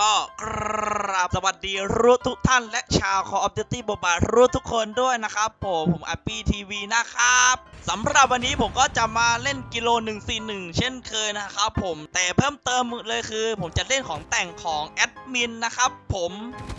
ก็กราบสวัสดีรู้ทุกท่านและชาว Call of Duty Mobile รู้ทุกคนด้วยนะครับผมผมอัปปี้ทีวีนะครับสำหรับวันนี้ผมก็จะมาเล่นกิโล 141 เช่นเคยนะครับผมแต่เพิ่มเติมเลยคือ ผมจะเล่นของแต่งของแอดมินนะครับผม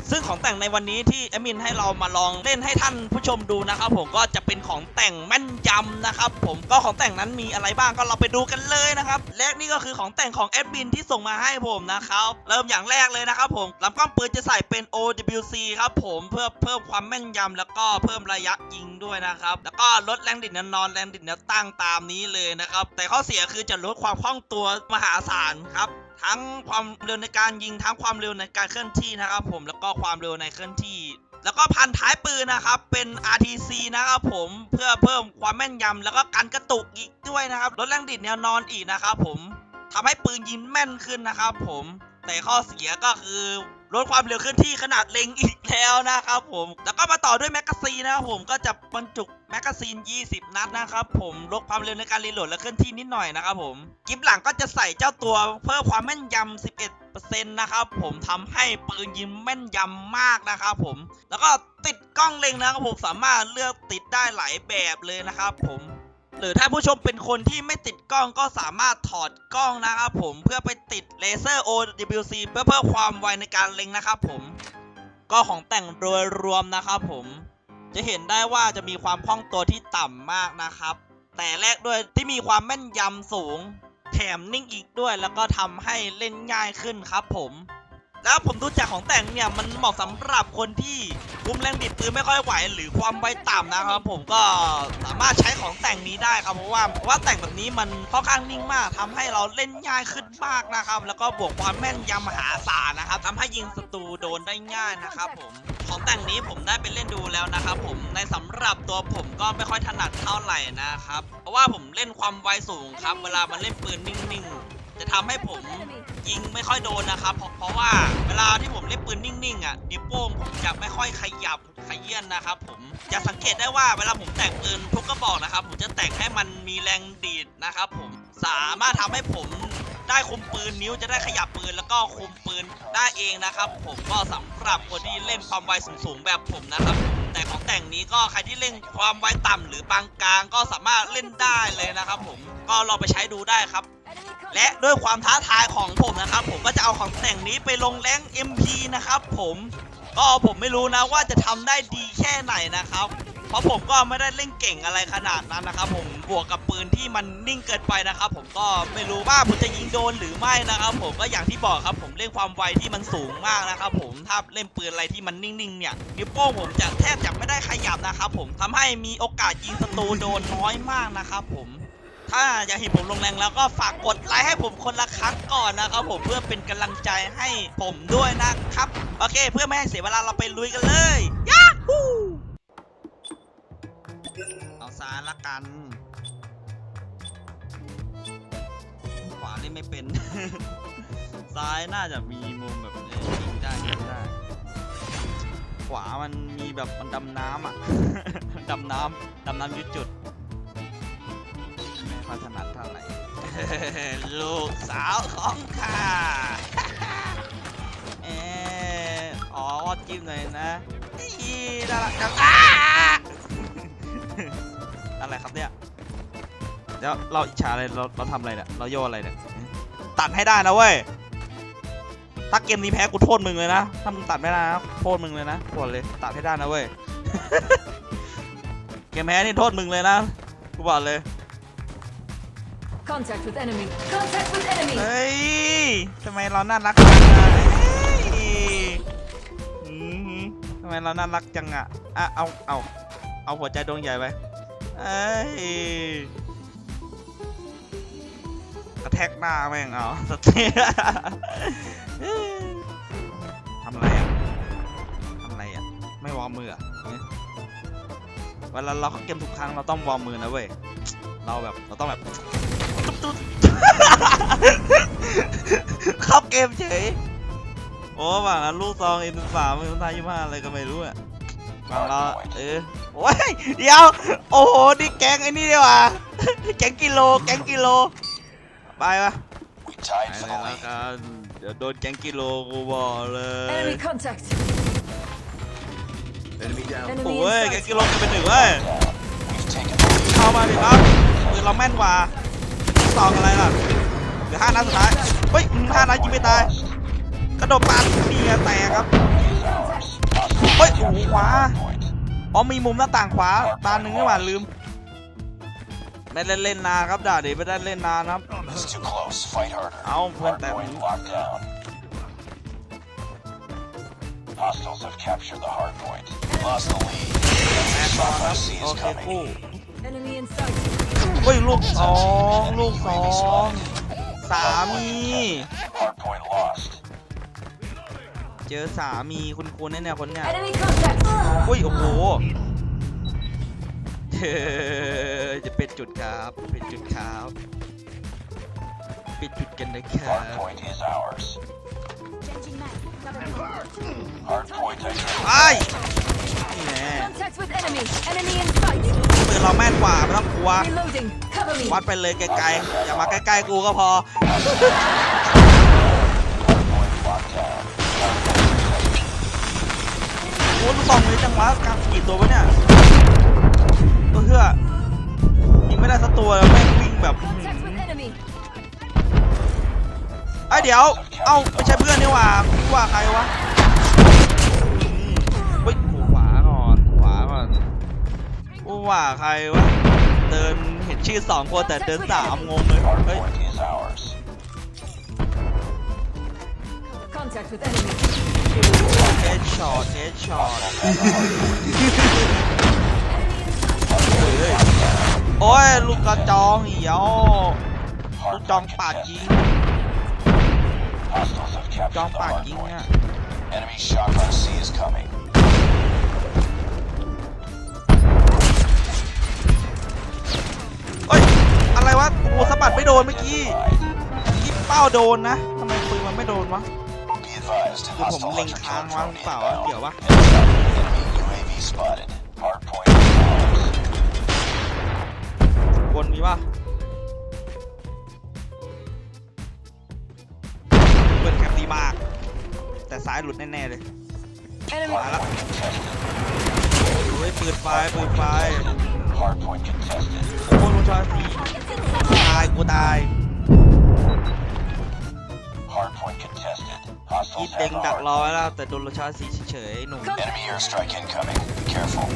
ซึ่งของแต่งในวันนี้ที่แอดมินให้เรามาลองเล่นให้ท่านผู้ชมดูนะครับผมก็จะเป็นของแต่งแม่นยำนะครับผมก็ของแต่งนั้นมีอะไรบ้างก็เราไปดูกันเลยนะครับและนี่ก็คือของแต่งของแอดมินที่ส่งมาให้ผมนะครับเริ่มอย่างแรกเลยนะครับผมลำกล้องปืืนจะใส่เป็น OWC ครับผมเพื่อเพิ่มความแม่นยำแล้วก็เพิ่มระยะยิงด้วยนะครับ แล้วก็ลดแรงดิ่นแนวนอนแรงดิ่นแนวตั้งตามนี้เลยนะครับ แต่ข้อเสียคือจะลดความคล่องตัวมหาศาลครับทั้งความเร็วในการยิงทั้งความเร็วในการเคลื่อนที่นะครับผมแล้วก็ความเร็วในเคลื่อนที่ แล้วก็พันท้ายปืนนะครับเป็น RTC นะครับผมเพื่อเพิ่มความแม่นยำแล้วก็กันกระตุกอีกด้วยนะครับลดแรงดิ่นแนวนอนอีกนะครับผมทำให้ปืนยิงแม่นขึ้นนะครับผมแต่ข้อเสียก็คือ ลดความเร็วเคลื่อนที่ขนาดเล็งอีกแล้วนะครับผม แล้วก็มาต่อด้วยแมกกาซีนนะครับผมก็จะบรรจุแมกกาซีน 20 นัดนะครับผมลดความเร็วในการรีโหลดและเคลื่อนที่นิดหน่อยนะครับผม กิฟหลังก็จะใส่เจ้าตัวเพิ่มความแม่นยำ 11%นะครับผมทำให้ปืนยิงแม่นยำมากนะครับผม แล้วก็ติดกล้องเล็งนะครับผมสามารถเลือกติดได้หลายแบบเลยนะครับผม หรือถ้าผู้ชมเป็นคนที่ไม่ติดกล้องก็สามารถถอดกล้องนะครับผมเพื่อไปติดเลเซอร์ OWC เพื่อเพิ่มความไวในการเล็งนะครับผมก็ของแต่งโดยรวมนะครับผม จะเห็นได้ว่าจะมีความคล่องตัวที่ต่ำมากนะครับ แต่แรกด้วยที่มีความแม่นยำสูง แถมนิ่งอีกด้วย แล้วก็ทำให้เล่นง่ายขึ้นครับผม แล้วผมดูจากของแต่งเนี่ยมันเหมาะสำหรับคนที่คุมแรงบิดปืนไม่ค่อยไหว หรือความไวต่ำนะครับ ผมก็สามารถใช้ของแต่งนี้ได้ครับเพราะว่าเพราะว่าแต่งแบบนี้มันค่อนข้างนิ่งมากทำให้เราเล่นง่ายขึ้นมากนะครับ แล้วก็บวกความแม่นยำมหาศาลนะครับทำให้ยิงศัตรูโดนได้ง่ายนะครับ ผมของแต่งนี้ผมได้ไปเล่นดูแล้วนะครับ ผมในสำหรับตัวผมก็ไม่ค่อยถนัดเท่าไหร่นะครับ เพราะว่าผมเล่นความไวสูงครับ เวลามันเล่นปืนนิ่งๆ จะทำให้ผมยิงไม่ค่อยโดนนะครับเพราะเพราะว่าเวลาที่ผมเล่นปืนนิ่งๆอะนิ้วโป้งผมจะไม่ค่อยขยับขยื่นนะครับ ผมจะสังเกตได้ว่าเวลาผมแต่งปืนทุกกระบอกนะครับ ผมจะแต่งให้มันมีแรงดีดนะครับ ผมสามารถทำให้ผมได้คุมปืนนิ้วจะได้ขยับปืนแล้วก็คุมปืนได้เองนะครับ ผมก็สำหรับคนที่เล่นความไวสูงๆแบบผมนะครับ แต่ของแต่งนี้ก็ใครที่เล่นความไวต่ำหรือปานกลางก็สามารถเล่นได้เลยนะครับ ผมก็ลองไปใช้ดูได้ครับ และด้วยความท้าทายของผมนะครับ ผมก็จะเอาของแต่งนี้ไปลงแรง MP นะครับผมก็ผมไม่รู้นะว่าจะทำได้ดีแค่ไหนนะครับ เพราะผมก็ไม่ได้เล่นเก่งอะไรขนาดนั้นนะครับ ผมบวกกับปืนที่มันนิ่งเกินไปนะครับ ผมก็ไม่รู้ว่าผมจะยิงโดนหรือไม่นะครับ ผมก็อย่างที่บอกครับ ผมเล่นความไวที่มันสูงมากนะครับ ผมถ้าเล่นปืนอะไรที่มันนิ่งๆเนี่ยนิ้วโป้งผมจะแทบจะไม่ได้ขยับนะครับ ผมทำให้มีโอกาสยิงศัตรูโดนน้อยมากนะครับ ผม ถ้าอยากเห็นผมลงแรงแล้วก็ฝากกดไลค์ให้ผมคนละครั้งก่อนนะครับผมเพื่อเป็นกำลังใจให้ผมด้วยนะครับ โอเค เพื่อไม่ให้เสียเวลาเราไปลุยกันเลยยาฮูเอาซ้ายละกัน ขวาเล่นไม่เป็น ซ้ายน่าจะมีมุมแบบนี้ยิงได้ยิงได้ ขวามันมีแบบมันดำน้ำอะ ดำน้ำดำน้ำยุดจุด ลูกสาวของข้าเอออ๋อจิ้มหน่อยนะอีน่ารักจังอ้าอะไรครับเนี่ยเดี๋ยวเราอิจฉาอะไรเราเราทำอะไรเนี่ยเราโยนอะไรเนี่ยตัดให้ได้นะเว้ยถ้าเกมนี้แพ้กูโทษมึงเลยนะถ้ามึงตัดไม่ได้นะโทษมึงเลยนะโทษเลยตัดให้ได้นะเว้ยเกมแพ้นี่โทษมึงเลยนะกูบอกเลย Contact with enemy. Contact with enemy. เฮ้ย ทำไมเราน่ารักจังอะเฮ้ยอืมทำไมเราน่ารักจังอะอะ เอา เอา เอาหัวใจดวงใหญ่ไปเอ้ย กระแทกหน้าแม่งเอาสเตียทำอะไรอะทำอะไรอะไม่วอร์มมืออะเนี่ยเวลาเราเข้าเกมทุกครั้งเราต้องวอร์มมือนะเว้ย เราแบบเราต้องแบบ ตุ๊บตุ๊บเข้าเกมเฉย โอ้บางอันลูกซองเอ็นสามเอ็นทายี่ห้าอะไรก็ไม่รู้อะบางเราเออโอ้ยเดี๋ยว โอ้โห นี่แก๊งไอ้นี่ดีกว่าแก๊งกิโล แก๊งกิโล ไปปะ We ไป tied เล for ย the แล้ว lead. กันเดี๋ยวโดนแกงกิโลกูบอกเลย Enemy contact. Enemy down. Enemy โอ้ย in แกง sight. กิโลกันเป็นหนึ่งเว้ย เข้ามาดิครับปืนเราแม่นกว่า สองอะไรล่ะเหลือห้านัดสุดท้าย เฮ้ยอืมห้านัดยิงไม่ตาย กระโดดปาดนี่ไงแตกครับ เฮ้ยโอ้โหขวา อ๋อมีมุมหน้าต่างขวา ตาหนึ่งนี่หว่าลืม ไม่ได้เล่นนานครับด่าดิไม่ได้เล่นนานครับ It's too close. Fight harder. เอาเพื่อนแต่ Hardpoint locked down. Hostiles have captured the hard point. Lost the lead. แน่นอนครับ RC โอ is เคคู่ coming. Enemy in sight. เฮ้ยลูกสองลูกสองสามี Hardpoint lost. เจอสามีคุณคุณแน่ๆคนเนี้ย Enemy contact. อุ้ยโอ้โหเฮ้ยจะเป็นจุดครับเป็นจุดครับเป็นจุดกันนะครับ Hardpoint is ours. Hardpoint ไอ้ย นี่แน่ Contact with enemy. Enemy in sight. ปืนเราแม่นกว่าไม่ต้องกลัว Reloading. Cover me. วัดไปเลยไกลๆ อย่ามาใกล้ๆกูก็พอ locked down. โอ้ลูกซองเลยจังวะกลางกี่ตัววะเนี่ยเออเพื่อยิงไม่ได้สักตัวแล้วแม่งวิ่งแบบ Contact with enemy. ไอ้ยเดี๋ยว เอ้าไม่ใช่เพื่อนนี่หว่ากูว่าใครวะ ว่าใครวะ เดินเห็นชื่อสองคนแต่เดินสามงงเลย เฮ้ย Hardpoint is ours. Contact with enemy. เฮดช็อตเฮดช็อตโอ้ย ลูกกระจองเหี่ยวลูกจองปากยิง Hostiles have จอง captured the ปากยิง hardpoint. อะ Enemy shock RC is coming. วะโอ้สะบัดไม่โดนเมื่อกี้ยิงเป้าโดนนะทำไมปืนมันไม่โดนวะคือผมเล็งค้างวะ drone หรือเปล่าเดี๋ยววะบนมีป่ะเปิดแคปดีมาก แต่ซ้ายหลุดแน่ๆเลย Enemy. มาละเฮ้ยปืนไฟปืนไฟ Hardpoint contested. โอ้ยลูกชายสีตายกูตาย Hardpoint contested. กี Hostiles เต็ง have ดัก the รอ hard ไว้แล้วแต่โดนลูกชายสีเฉยๆหนุ่ม Contact. Enemy airstrike incoming. Be careful.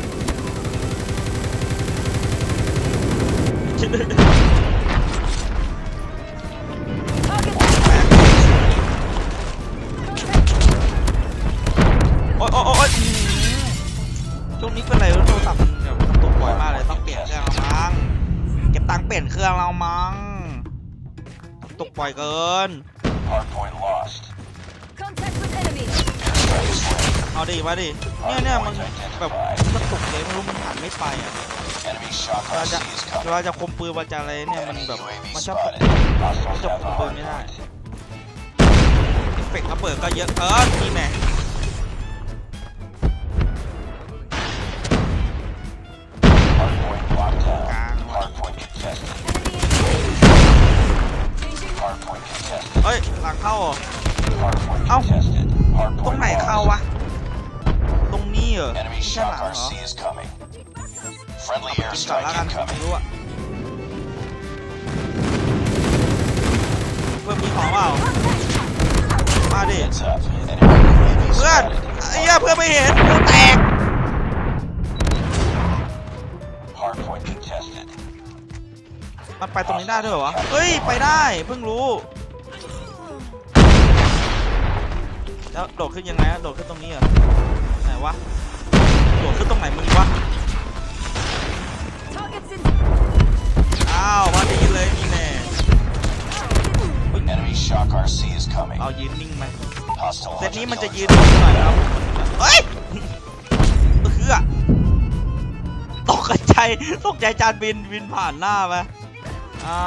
มั้ง ตกบ่อยเกิน Hardpoint lost. Contact with enemy. Airstrike is ready. เอาดิมาดิเนี่ยเนี่ยมันแบบกระตุกเลยไม่รู้มันหันไม่ไปอะ Enemy shock เวลา RC จะ is เวลา coming. จะคมปืนมันจะอะไรเนี่ยมัน Enemy แบบ UAV มันชอบ spotted. มัน Hostiles จะ have ค the มปืนไม่ได้ hardpoint. เอฟเฟกต์ระเบิดก็เยอะเกินนี่แน่ เฮ้ยหลังเข้าเหรอ Hardpoint Ау. contested. ตรง Hardpoint ไหนเข้า lost. วะ ตรงนี้เหรอ Enemy ไม่ใช่ห shock ลังเหรอ RC is coming. Friendly กินก่อนแล้ว airstrike กันไม่ incoming. รู้อะเพื่อนมีของเปล่ามาดิ Heads up. Enemy UAV เพื่อน spotted. ไอ้เหี้ยเพื่อนไม่เห็นกูแตก Hardpoint contested. มันไปตรงนี้ได้ด้วยเหรอวะเฮ้ย ไปได้ เพิ่งรู้ แล้วโดดขึ้นยังไงอะโดดขึ้นตรงนี้เหรอไหนวะโดดขึ้นตรงไหนมึงวะ Targets in. อ้าวมาดีเลยนี่แน่ Enemy shock RC is coming. เอายืนนิ่งไหม Hostile เซต hunter นี้มันจะ killer ยืน drone นิ่งหน่อยครับเฮ้ยเฮือตกใจตกใจจานบินบินผ่านหน้าไปอ่า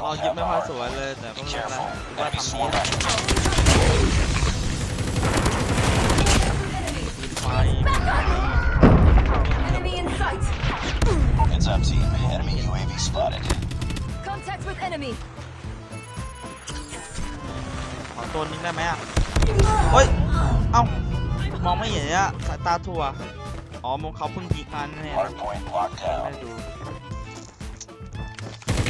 เรายิบไม่ค่อยสวยเลยแต่ก็ Be ไม่เป็นไร careful. ว่า Enemy ทำดี swarm นะ active. บินไฟ Enemy in sight. Heads up, team. Enemy UAV spotted. Contact with enemy. ขอตัวนนึงได้ไหมอะเฮ้ย เอ้ามองไม่เห็นอะสายตาถั่ว อ๋อมงเขาเพิ่งยิงมันแน่ Hardpoint locked ไม่ down. ดู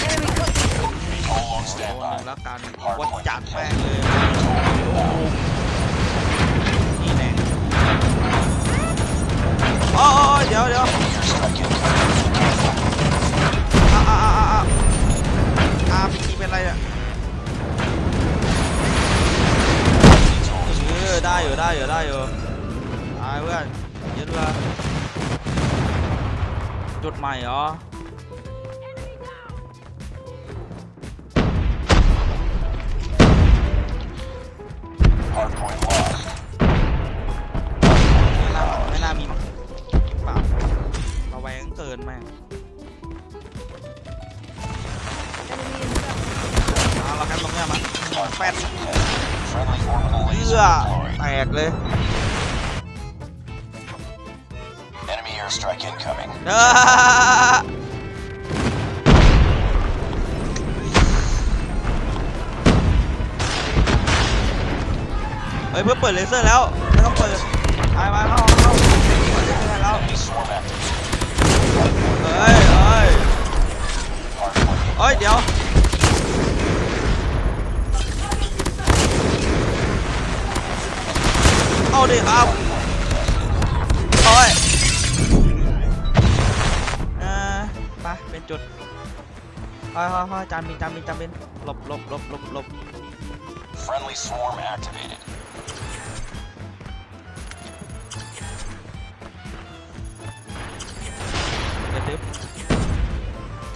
Enemy contact. All on โดนหนึ่ง standby. แล้วกันวัดจัดแม่งเลยนี่ โอ้ยเดี๋ยวเดี๋ยว Airstrike incoming. อ่าอ่าอ่าอ่าอาร์พีจีเป็นไรเนี่ยเออได้อยู่ได้อยู่ได้อยู่ตายเพื่อนยึดละจุดใหม่เหรอ แวงเกินแม่ง Enemy in sight. เอาเราแค่ตรงเนี้ยมาแปด Friendly orbital เอื้อ laser deployed. แตกเลย Enemy airstrike incoming. เด้อเฮ้ยเพื่อเปิดเลเซอร์แล้วไม่ต้องเปิดไปไปเข้าเข้าเปิดเลเซอร์แล้ว Enemy swarm active. เฮ้ยเฮ้ยเฮ้ย เดี๋ยว เอาดิครับโอ้ยเออมาเป็นจุดค่อยๆๆจานบินจานบินจานบินหลบหลบหลบหลบหลบ Friendly swarm activated.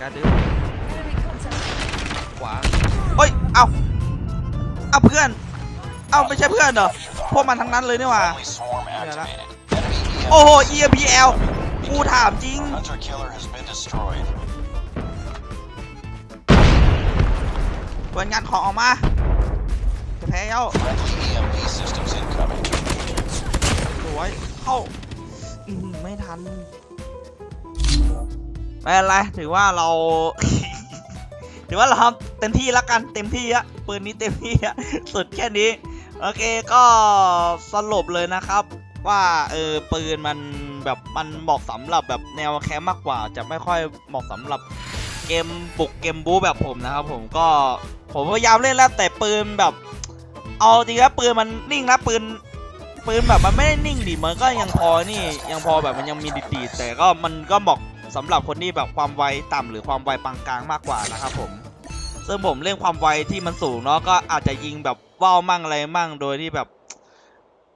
กระดึบ Enemy contact. ขวาเฮ้ย เอาเอาเพื่อน เอาไม่ใช่เพื่อนเหรอ พวกมันทั้งนั้นเลยนี่หว่า Friendly swarm activated. Enemy EMP โอ้โห EMPL กูถามจริง Hunter killer has been destroyed. เปิดงานของออกมา จะแพ้แล้ว Friendly EMP systems incoming. สวย เข้าอืมไม่ทัน ไม่เป็นไรถือว่าเรา ถือว่าเราทำเต็มที่แล้วกันเต็มที่อะปืนนี้เต็มที่อะสุดแค่นี้ โอเคก็สรุปเลยนะครับ ว่าเออปืนมันแบบมันเหมาะสำหรับแบบแนวแคมมากกว่า จะไม่ค่อยเหมาะสำหรับเกมบุกเกมบู๊แบบผมนะครับ ผมก็ผมพยายามเล่นแล้วแต่ปืนแบบ เอาจริงแล้วปืนมันนิ่งนะปืนปืนแบบมันไม่ได้นิ่งดิมันก็ยังพอนี่ยังพอแบบมันยังมีดีดแต่ก็มันก็เหมาะ สำหรับคนที่แบบความไวต่ำหรือความไวปานกลางมากกว่านะครับผมซึ่งผมเล่นความไวที่มันสูงเนาะก็อาจจะยิงแบบว่าวมั่งอะไรมั่งโดยที่แบบ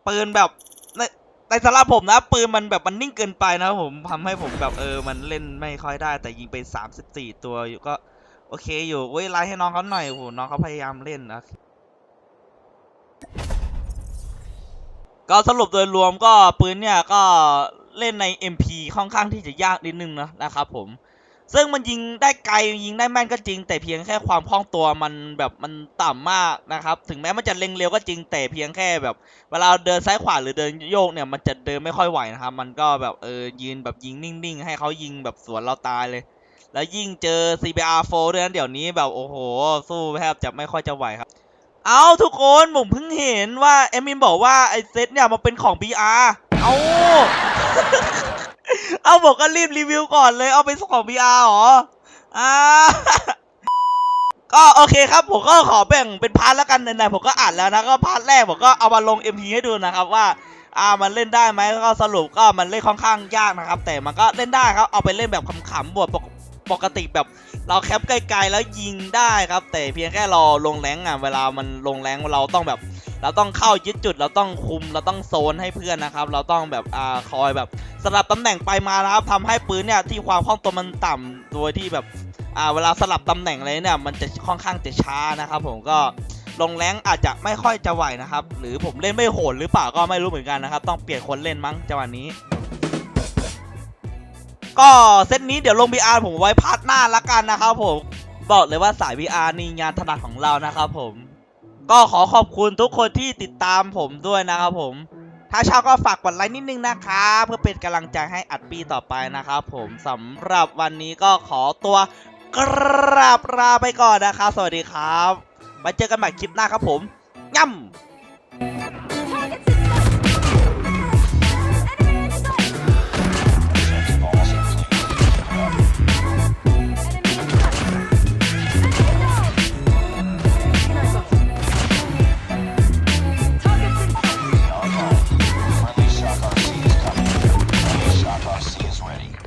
ปืนแบบในในสำหรับผมนะปืนมันแบบมันนิ่งเกินไปนะผมทำให้ผมแบบเออมันเล่นไม่ค่อยได้ แต่ยิงไป 34 ตัวอยู่ก็โอเคอยู่เว้ยไลน์ให้น้องเขาหน่อยโหน้องเขาพยายามเล่นนะก็สรุปโดยรวมก็ปืนเนี่ยก็ เล่นใน MP ค่อนข้างที่จะยากนิดนึงนะนะครับผม ซึ่งมันยิงได้ไกลยิงได้แม่นก็จริง แต่เพียงแค่ความคล่องตัวมันแบบมันต่ำมากนะครับ ถึงแม้มันจะเล็งเร็วก็จริงแต่เพียงแค่แบบ เวลาเดินซ้ายขวาหรือเดินโยกเนี่ยมันจะเดินไม่ค่อยไหวนะครับ มันก็แบบเออยืนแบบยิงนิ่งๆ ให้เขายิงแบบสวนเราตายเลย แล้วยิ่งเจอ CBR4 ด้วยนะเดี๋ยวนี้แบบโอ้โห สู้แทบจะไม่ค่อยจะไหวครับเอาทุกคนผมเพิ่งเห็นว่าเอมินบอกว่าไอเซตเนี่ยมันเป็นของ BR เอา เอาบอกก็รีบรีวิวก่อนเลย เอาเป็นของ BR เหรอ อ่า ก็โอเคครับ ผมก็ขอแบ่งเป็นพาร์ทแล้วกันไหนๆผมก็อ่านแล้วนะ ก็พาร์ทแรกผมก็เอามาลง MP ให้ดูนะครับว่าอ่ามันเล่นได้ไหมก็สรุปก็มันเล่นค่อนข้างยากนะครับ แต่มันก็เล่นได้ครับ เอาไปเล่นแบบขำๆบวกปกติแบบเราแคปไกลๆแล้วยิงได้ครับ แต่เพียงแค่เราลงแรงอะเวลามันลงแรงเราต้องแบบ เราต้องเข้ายึดจุด เราต้องคุม เราต้องโซนให้เพื่อนนะครับ เราต้องแบบอ่าคอยแบบสลับตำแหน่งไปมานะครับทำให้ปืนเนี่ยที่ความคล่องตัวมันต่ำโดยที่แบบอ่าเวลาสลับตำแหน่งอะไรเนี่ยมันจะค่อนข้างจะช้านะครับผมก็ลงแรงอาจจะไม่ค่อยจะไหวนะครับ หรือผมเล่นไม่โหดหรือเปล่าก็ไม่รู้เหมือนกันนะครับ ต้องเปลี่ยนคนเล่นมั้งจังหวะนี้ ก็เซตนี้เดี๋ยวลง VR ผมไว้พาร์ทหน้าละกันนะครับผม บอกเลยว่าสาย VR นี่งานถนัดของเรานะครับผม ก็ขอขอบคุณทุกคนที่ติดตามผมด้วยนะครับผม ถ้าชอบก็ฝากกดไลค์นิดนึงนะครับเพื่อเป็นกำลังใจให้อัดปีต่อไปนะครับผมสำหรับวันนี้ก็ขอตัวกราบลาไปก่อนนะครับ สวัสดีครับมาเจอกันใหม่คลิปหน้าครับผมย่ำ